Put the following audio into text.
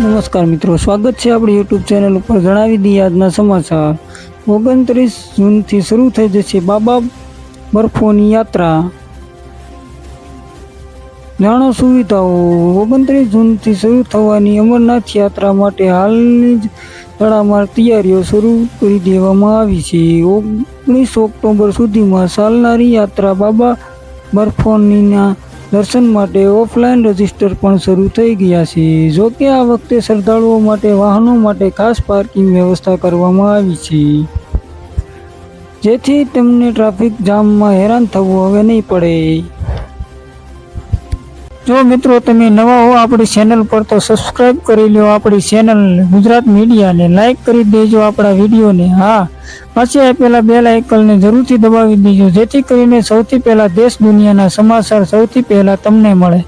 નમસ્કાર મિત્રો, સ્વાગત છે આપણી યુટ્યુબ ચેનલ ઉપર. જણાવી દઈએ આજના સમાચાર. ઓગણત્રીસ જૂનથી શરૂ થઈ જશે બાબા બરફોની યાત્રા. જાણો સુવિધાઓ. ઓગણત્રીસ જૂનથી શરૂ થવાની અમરનાથ યાત્રા માટે હાલની જ તડામાર તૈયારીઓ શરૂ કરી દેવામાં આવી છે. ઓગણીસ ઓક્ટોબર સુધીમાં ચાલનારી યાત્રા બાબા બરફોનીના દર્શન માટે ઓફલાઈન રજિસ્ટર પણ શરૂ થઈ ગયા છે. જો કે આ વખતે શ્રદ્ધાળુઓ માટે વાહનો માટે ખાસ પાર્કિંગ વ્યવસ્થા કરવામાં આવી છે. જેથી તેમને ટ્રાફિક જામમાં હેરાન થવું હવે નહીં પડે. જો મિત્રો તમે નવા હો, આપણી ચેનલ પર તો સબસ્ક્રાઈબ કરી લો આપણી ચેનલ ગુજરાત મીડિયાને લાઈક કરી દેજો આપણા વિડીયોને હા, પાછી આપેલા બે લાઇકલને જરૂરથી દબાવી દેજો, જેથી કરીને સૌથી પહેલા દેશ દુનિયાના સમાચાર સૌથી પહેલા તમને મળે.